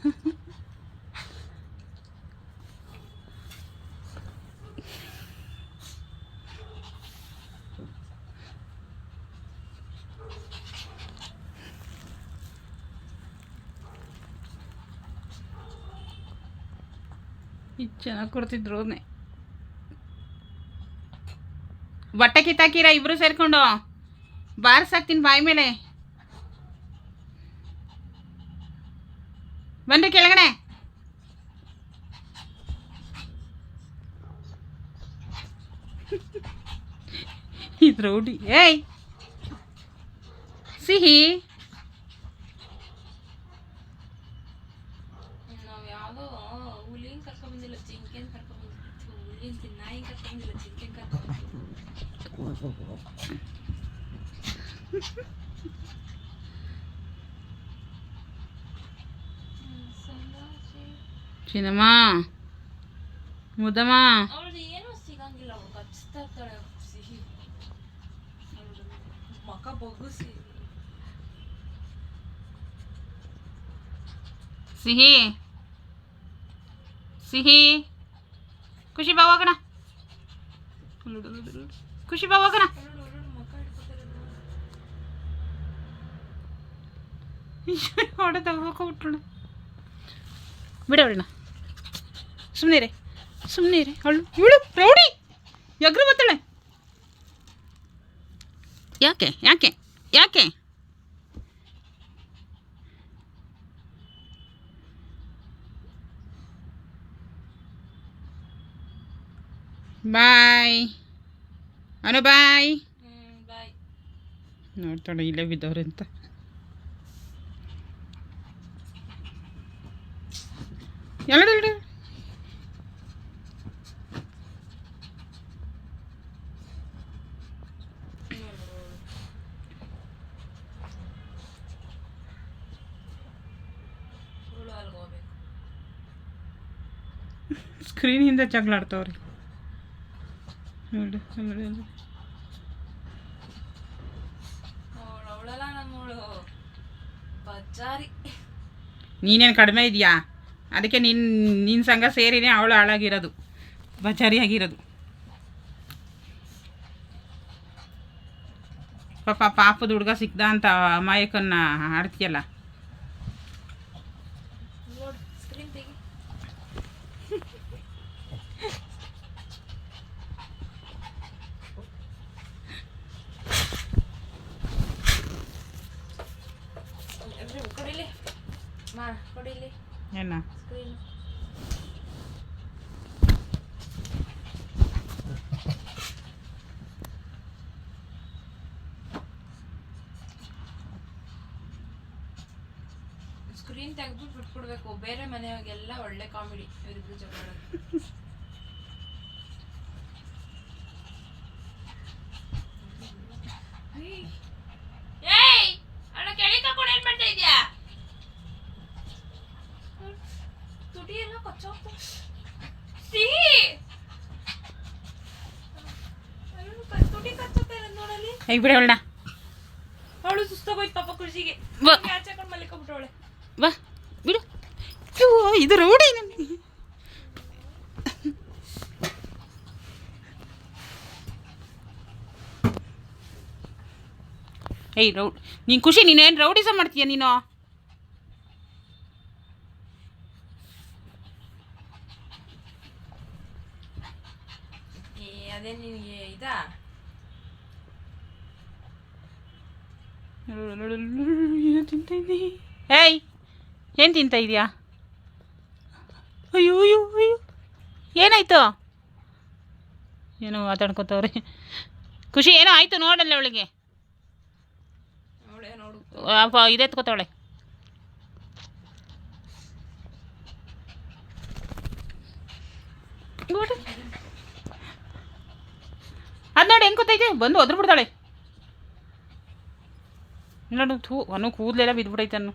ಚೆನ್ನಾಗಿ ಕೊಡ್ತಿದ್ರು ಬಟ್ಟೆ ಕಿತ್ತಾಕಿರ ಇಬ್ರು ಸೇರ್ಕೊಂಡು. ಬಾರ್ಸಾಕ್ತೀನಿ ಬಾಯಿ ಮೇಲೆ. ಬನ್ರಿ ಕೆಳಗಡೆ. ಇದು ರೌಡಿ ಏಯ್. ಸಿಹಿ. ಚಿನ್ನಮ್ಮ. ಅವಳದು ಏನೂ ಸಿಗಂಗಿಲ್ಲ ಕಚ್ತಾ ಇರ್ತಾಳೆ ಸಿಹಿ ಮಕ ಬಗ್ಗಿಸಿ ಸಿಹಿ. ಸಿಹಿ. ಖುಷಿ ಬಾ ಹೋಗೋಣ. ಖುಷಿ ಬಾ ಹೋಗೋಣ. ಎರಡು ಮಕ ಸುಮ್ಮನೆ ರೇ ಸುಮ್ಮನೆ ರೀ ಅವಳು ಇವಳು ರೌಡಿ ಎಗ್ರು ಬತ್ತಾಳೆ ಯಾಕೆ ಯಾಕೆ ಯಾಕೆ? ಬಾಯ್, ಅನು ಬಾಯ್. ನೋಡ್ತಾಳೆ, ಇಲ್ಲೇ ಬಿದ್ದವ್ರೆ ಅಂತ. ಎರಡು ಸ್ಕ್ರೀನಿಂದ ಜಗಳ ಆಡ್ತಾವ್ರಿ. ನೋಡಿ ನೀನೇನು ಕಡಿಮೆ ಇದೆಯಾ? ಅದಕ್ಕೆ ನಿನ್ನ ನಿನ್ನ ಸಂಘ ಸೇರಿನೇ ಅವಳು ಹಾಳಾಗಿರೋದು. ಬಚಾರಿಯಾಗಿರೋದು ಪಾಪ ಪಾಪದ ಹುಡುಗ ಸಿಕ್ದ ಅಂತ ಅಮಾಯಕನ್ನ ಆಡ್ತೀಯಲ್ಲ? ನೋಡು ಸ್ಕ್ರೀನ್ ತೆಗಿ ಎಲ್ರು ಕೊಡಿಲಿ ಮಾ ಕೊಡಿಲಿ ಏನ ಸ್ಕ್ರೀನ್ ಸ್ಕ್ರೀನ್ ತೆಗೆದ್ಬಿಟ್ಟು ಬಿಟ್ಬಿಡ್ಬೇಕು. ಬೇರೆ ಮನೆಯಾಗೆಲ್ಲ ಒಳ್ಳೆ ಕಾಮಿಡಿ ಇವರಿಬ್ರು ಜಗಳ ಹೇಗೆ ಬಿಡೋಣ ಅವಳು ಸುಸ್ತಾಗೋಯ್ತು ಪಾಪ ಕೃಷಿಗೆ. ಆಚೆ ಹಾಕೊಂಡು ಮಲಿಕೊಂಡ್ಬಿಟ್ಟವಳೆ ಬಾ ಬಿಡು. ಇದು ರೌಡಿ ನನಗೆ ಏಯ್ ರೌಡ್ ನೀನು ಖುಷಿ ನೀನೇನು ರೌಡಿಸ ಮಾಡ್ತೀಯ ನೀನು? ಏ ಅದೇ ನಿನಗೆ ಇದಾ? ಏಯ್! ಏನು ತಿಂತ ಇದೆಯಾ? ಅಯ್ಯೋ ಅಯ್ಯೋ ಅಯ್ಯೋ. ಏನಾಯ್ತು? ಏನೋ ಮಾತಾಡ್ಕೋತವ್ರಿ. ಖುಷಿ, ಏನೋ ಆಯ್ತು ನೋಡಲ್ಲ ಅವಳಿಗೆ? ಇದೆತ್ಕೋತವಳೆ ಅದು ನೋಡಿ ಹೆಂಗೆ ಗೊತ್ತೈತೆ? ಬಂದು ಒದ್ರ ಬಿಡ್ತಾಳೆ ನೋಡು, ಥೂ ಅನು ಕೂದಲೆಲ್ಲ ಬಿದ್ದುಬಿಡೈತೆ ಅನ್ನು